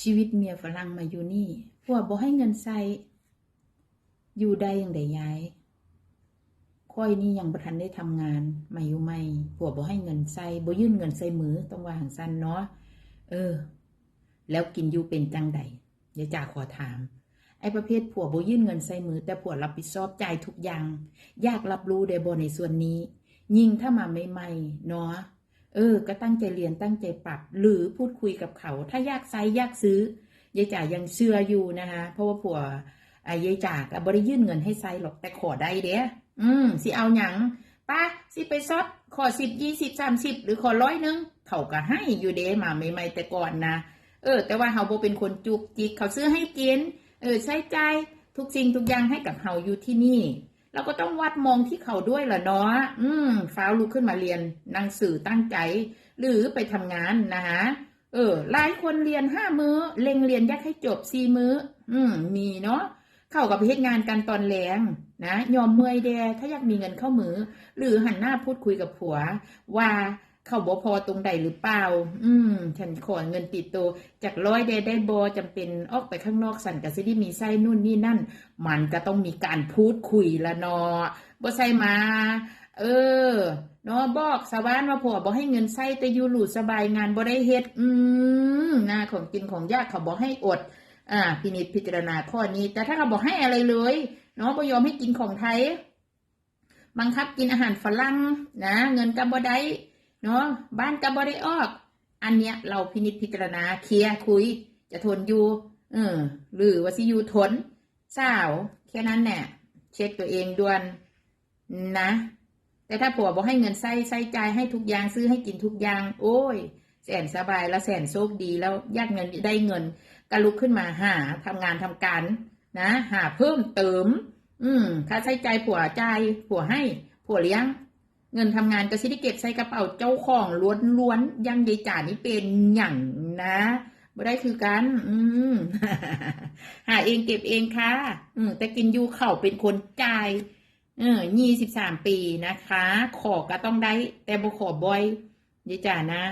ชีวิตเมียฝรั่งมาอยู่นี่ผัวบ่ให้เงินใส่อยู่ได้ย่างใดยายค่อยนี่ยังบ่ทันได้ทำงานมาอยู่ใหม่ผัวบ่ให้เงินใส่บ่ยื่นเงินใส่มือต้องว่าหังสั้นเนาะเออ แล้วกินอยู่เป็นจังใดเดี๋ยวจ่าขอถาม ไอ้ประเภทผัวบ่ยื่นเงินใส่มือ แต่ผัวรับผิดชอบจ่ายทุกอย่าง ยากรับรู้ได้บ่ในส่วนนี้ ยิ่งถ้ามาใหม่ๆเนาะ เออ ก็ตั้งใจเรียนตั้งใจปรับ หรือพูดคุยกับเขา ถ้ายากไซยากซื้อยายจ๋ายังเชื่ออยู่นะคะเพราะว่าผัวไอ้ยายจ๋าก็บ่ได้ยื่นเงินให้ไซหรอกแต่ขอได้เด้ออืมสิเอาหยังป้าสิไปซดขอสิบยี่สิบสามสิบหรือขอร้อยหนึงเขาก็ให้อยู่เด้มาใหม่ๆแต่ก่อนนะเออ แต่ว่าเฮาบ่เป็นคนจุกจิกเขาซื้อให้กินเออใช้ใจทุกสิ่งทุกอย่างให้กับเฮาอยู่ที่นี่ เราก็ต้องวัดมองที่เขาด้วยล่ะเนาะอืมฟ้าลุกขึ้นมาเรียนหนังสือตั้งใจ หรือไปทำงานนะคะเออหลายคนเรียนห้ามื้อเล็งเรียนยักให้จบสี่มื้อ อืม มีเนาะเข้ากับเหตุงานกันตอนแรงนะยอมเมื่อยแดถ้าอยากมีเงินเข้ามือ หรือหันหน้าพูดคุยกับผัวว่า เขาบ่พอตรงใดหรือเปล่า อืม ฉันขอเงินติดตัวจากร้อยแดได้บอจำเป็นออกไปข้างนอกสั่นกับซิดีมีไส้นู่นนี่นั่น มันก็ต้องมีการพูดคุยละเนาะบ่ใส่มา เออเนาะบอกสวานว่าผัวบ่ให้เงินใส่แต่อยู่หลูสบายงานบ่ได้เฮ็ด อืมงานของกินของยากเขาบ่ให้อด อ่า พินิจพิจารณาข้อนี้ แต่ถ้าเขาบอกให้อะไรเลยเนาะบ่ยอมให้กินของไทยบังคับกินอาหารฝรั่งนะ เงินกับบ่ได้ เนาะบ้านกับบ่ได้ออก อันเนี้ยเราพินิจพิจารณาเคลียร์คุย จะทนอยู่เออหรือว่าสิอยู่ทนสาวแค่นั้นแหละเช็คตัวเองด่วนนะ แต่ถ้าผัวบอกให้เงินใส่ใส่ใจให้ทุกอย่างซื้อให้กินทุกอย่าง โอ้ยแสนสบายแล้วแสนโชคดีแล้วยากเงินได้เงินก็ลุกขึ้นมาหาทำงานทำการนะ หาเพิ่มเติม อืมค่าใช้ใจายผัวใจผัวให้ผัวเลี้ยง เงินทำงานก็สิที่เก็บใส่กระเป๋าเจ้าของล้วนๆยังยายจ่านี่เป็นอย่างนะบ่ได้คือกัน อืมหาเองเก็บเองค่ะ อืมแต่กินยูเข่าเป็นคนจ่ายเออยี่สิบสามปีนะคะ ขอก็ต้องได้ แต่บ่ขอบ่อยยายจ่านะ